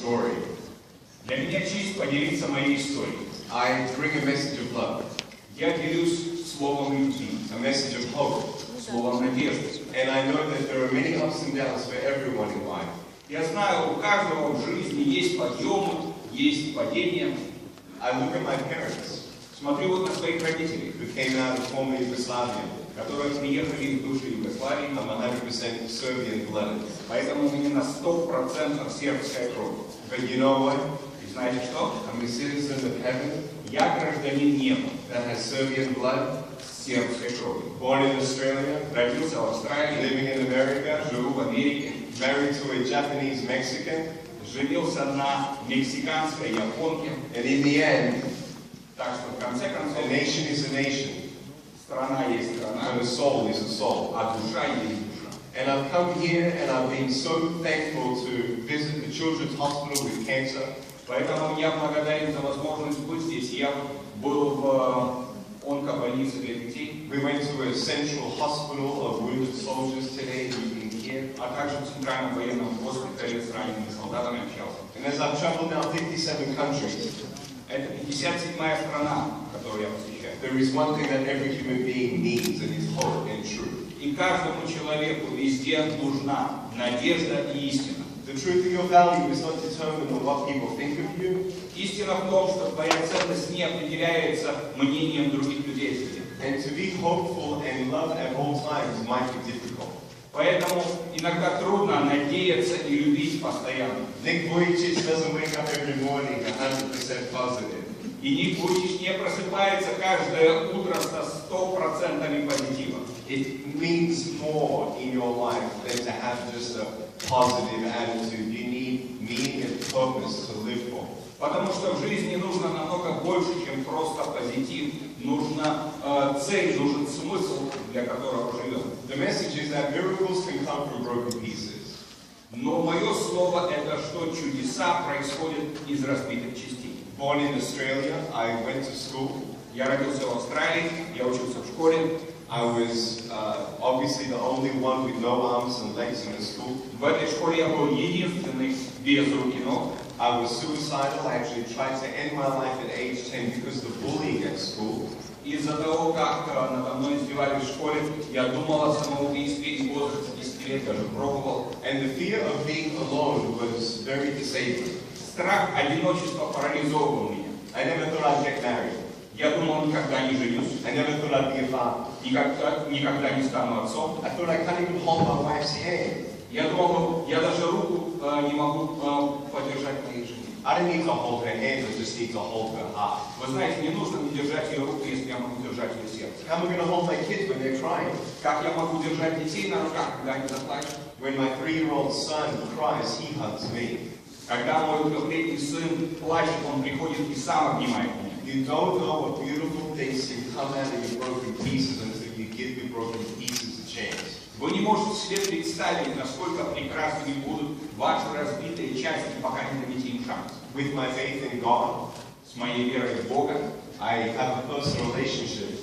story. Для меня честь поделиться моей историей. I bring a message of love, Я делюсь словом любви, a message of hope. словом надежды. And I know that there are many ups and downs for everyone in life. Я знаю, у каждого в жизни есть подъемы, есть падения. I look at my parents Смотрю вот на своих родителей, who came out of former Yugoslavia. Которые приехали из бывшей Югославии, I'm 100% Serbian blooded. поэтому у меня на 100% сербская кровь. But you know what? И знаете что? I'm a citizen of heaven Я гражданин неба that has Serbian blood, сербской кровью. born in Australia, Родился в Австралии, living in America, живу в Америке, married to a Japanese Mexican, женился на мексиканской японке. and in the end, Так что в конце a концов nation is a nation, страна есть and страна, a soul is a soul. а душа есть душа. And I've come here and I've been so thankful to visit the Children's Hospital with cancer. Поэтому я благодарен за возможность быть здесь. Я был в э, онкобольнице для детей, We went to a central hospital of wounded soldiers today in Kiev. а также в Центральном военном госпитале с ранеными солдатами общался. And as I've traveled now 57 countries, Это 57-я страна, которую я посещаю. There is one thing that every human being needs and is hope and truth. И каждому человеку везде нужна надежда и истина. The truth of your value is not determined on what people think of you, Истина в том, что твоя ценность не определяется мнением других людей and to be hopeful and love at all times might be difficult. Поэтому иногда трудно надеяться и любить постоянно. Nick Vujicic doesn't wake up every morning 100% positive. И Ник Вуйчич не просыпается каждое утро со стопроцентными позитива. It means more in your life than to have just a positive attitude. You need meaning and purpose to live for. Потому что в жизни нужно намного больше, чем просто позитив. Нужна э, цель, нужен смысл, для которого живем. The message is that miracles can come from broken pieces. Но мое слово это, что чудеса происходят из разбитых частей. Born in Australia, I went to school. Я родился в Австралии, я учился в школе. I was uh, obviously the only one with no arms and legs in the school. В этой школе я был единственный без рук и ног. I was suicidal. I actually tried to end my life at age 10 because of the bullying at school. Из-за того, как э, надо мной издевались в школе, я думал о самоубийстве и в возрасте 10 лет даже пробовал. And the fear of being alone was very disabling. Страх одиночества парализовывал меня. I never thought I'd get married. Я думал, никогда не женюсь, I never thought I'd be a father. никогда, никогда не стану отцом. I thought I can't even hold my wife's hand. Я думал, я даже руку э, не могу э, подержать моей жене. I don't need to hold her hand, I just need to hold her heart. Вы знаете, не нужно мне держать ее руку, если я могу держать ее сердце. How am I going to hold my kids when they're crying? Как я могу держать детей на руках, когда они заплачут? When my three-year-old son cries, he hugs me. Когда мой трехлетний сын плачет, он приходит и сам обнимает меня. You don't know what beautiful things can come out of your broken pieces until you give your broken pieces a chance. Вы не можете себе представить, насколько прекрасными будут ваши разбитые части, пока не дадите им шанс. With my faith in God, С моей верой в Бога I have a personal relationship.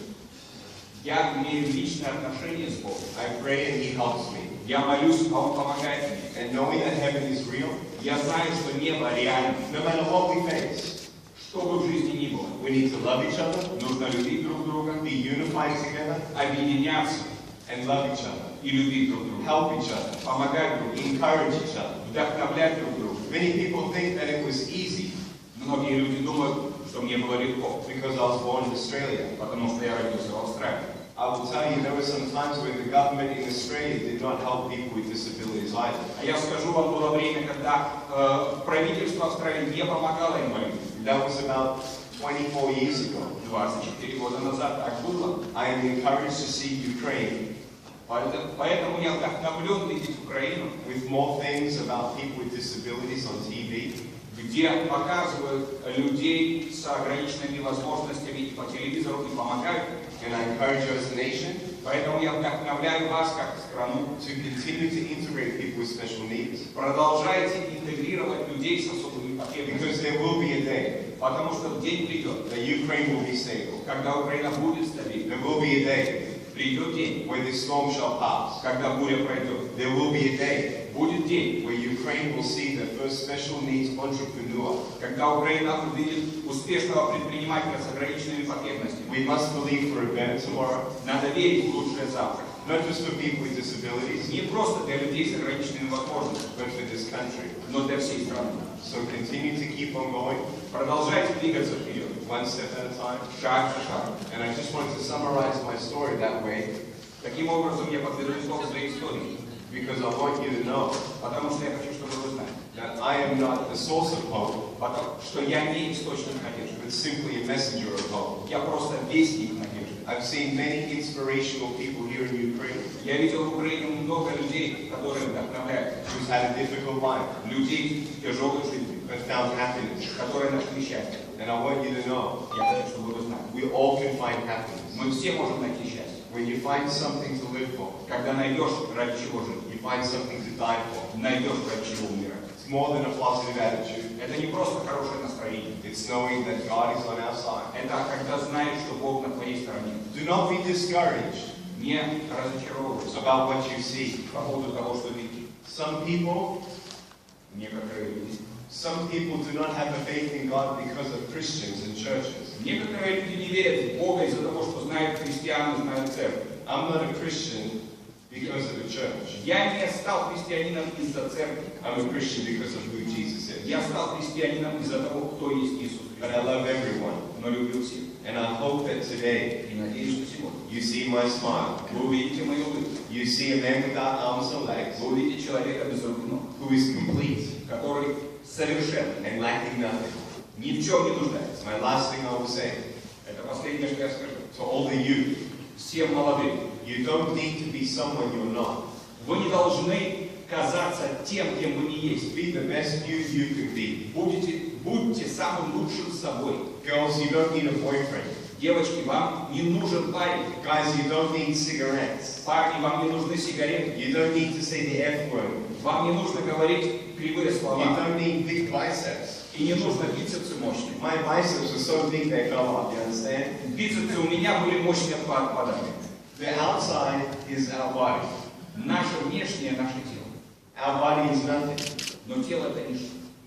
я имею личное отношение с Богом. I pray and He helps me. Я молюсь, а Он помогает мне. And knowing that heaven is real, Я знаю, что небо реально. no matter what we face, Что бы в жизни ни было, we need to love each other, нужно любить друг друга, be unified together, объединяться and love each other. и любить друг друга, Help each other, помогать друг другу, encourage each other. вдохновлять друг друга. Many people think that it was easy Многие люди думают, что мне было легко, because I was born in Australia. потому что я родился в Австралии. I will tell you, there were some times when the government in Australia did not help people with disabilities either. А я скажу вам, было время, когда э, правительство Австралии не помогало инвалидам. That was about 24 years ago. 24 года назад так было. I am encouraged to see Ukraine Поэтому, поэтому я вдохновлен видеть Украину, with more things about people with disabilities on TV. Где показывают людей с ограниченными возможностями и по телевизору и помогают. And I encourage nation Поэтому я вдохновляю вас как страну. to continue to integrate people with special needs. Продолжайте интегрировать людей с особыми потребностями. Because there will be a day Потому что день придет, that Ukraine will be stable. когда Украина будет стабильна. There will be a day Придет день, where this storm shall pass. когда буря пройдет. There will be a day Будет день, where Ukraine will see the first special needs entrepreneur. когда Украина увидит успешного предпринимателя с ограниченными потребностями. We must believe for a better tomorrow, Надо верить в лучшее завтра. not just for people with disabilities, Не просто для людей с ограниченными возможностями, but for this country. но для всей страны. So continue to keep on going, Продолжайте двигаться вперед, one step at a time. шаг за шагом. And I just wanted to summarize my story that way, Таким образом, я подведу итог своей истории, because am not the source of hope, потому что я не источник надежды. but simply a messenger of hope. Я просто вестник надежды. I've seen many inspirational people here in Ukraine Я видел в Украине много людей, которые вдохновляют, who's had a difficult life, людей с тяжелой жизнью, but found happiness. которые нашли счастье. And I want you to know, Я хочу, чтобы вы знали. we all can find happiness. Мы все можем найти счастье. When you find something to live for, Когда найдешь, ради чего жить, you find something to die for. найдешь, ради чего умирать. It's more than a positive attitude. Это не просто хорошее настроение. It's knowing that God is on our side. Это когда знаешь, что Бог на твоей стороне. Do not be discouraged Не разочаровывайся about what you see. по поводу того, что видишь. Some people, Некоторые люди. some people do not have a faith in God because of Christians and churches. Некоторые люди не верят в Бога из-за того, что знают христиан и знают церковь. I'm not a Christian because of a church. Я не стал христианином из-за церкви. I'm a Christian because of who Jesus is. Я стал христианином из-за того, кто есть Иисус But I Христос. love everyone. Но люблю всех. And I hope that today И надеюсь, что сегодня you see my smile. вы увидите мою улыбку. You see a man without arms or legs Вы увидите человека без рук и ног, who is complete который совершенно and lacking nothing. ни в чем не нуждается. My last thing I will say Это последнее, что я скажу. to all the youth, Всем молодым. you don't need to be someone you're not. Вы не должны казаться тем, кем вы не есть. Be the best you you can be. Будете, будьте самым лучшим собой. Girls, you don't need a boyfriend. Девочки, вам не нужен парень. Guys, you don't need cigarettes. Парни, вам не нужны сигареты. You don't need to say the F word. Вам не нужно говорить кривые You слова. don't need big biceps. И не нужно бицепсы мощные. My biceps are so big they fell off, you understand? Бицепсы у меня были мощные по отпадами. The outside is our body. Наше внешнее, наше тело. Our body is nothing. Но тело это ничто.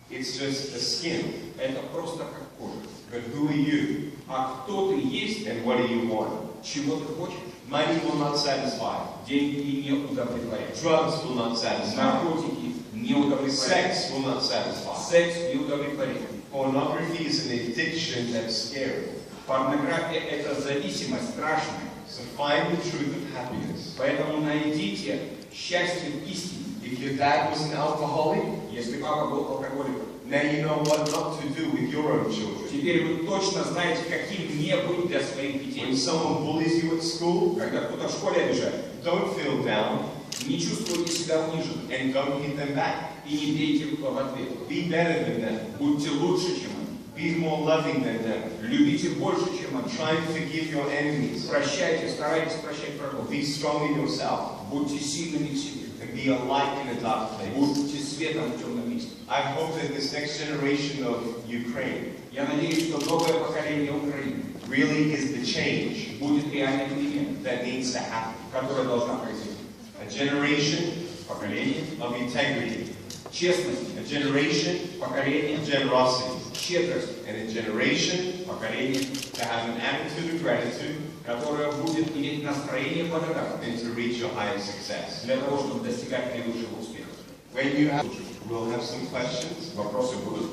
It's just a skin. Это просто как кожа. But who are you А кто ты есть, and what do you want? чего ты хочешь, Money will not satisfy. деньги не удовлетворяют. Drugs will not satisfy. Наркотики не удовлетворяют. Sex will not satisfy. Секс не удовлетворяет. Pornography is an addiction that's scary. Порнография – это зависимость страшная. So find the truth of happiness. Поэтому найдите счастье в истине. If your dad was an alcoholic, Если папа был алкоголиком, now you know what not to do with your own children. теперь вы точно знаете, каким не быть для своих When детей. someone bullies you at school, Когда кто-то в школе обижает, don't feel down не чувствуйте себя униженным and don't hit them back. и не бейте в ответ. Be better than them. Будьте лучше, чем они. Be more loving than them. Любите больше, чем они. Try and forgive your enemies. Прощайте, старайтесь прощать врагов. Be strong in yourself Будьте сильными в себе. and be a light in a dark place. Будьте светом в темном. I hope that this next generation of Ukraine Я надеюсь, что новое поколение Украины really is the change будет реальной переменой, that needs to happen. которая должна произойти. A generation Поколение of integrity, честности, a generation поколение of generosity, щедрости, and a generation поколение, to have an attitude of gratitude которое будет иметь настроение благодарности and to reach your highest success. для того, чтобы достигать наилучшего успеха. When you have, We'll have some questions. Вопросы будут?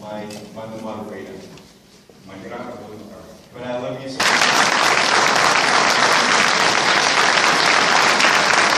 By, by the moderator. my будет But I love you so much.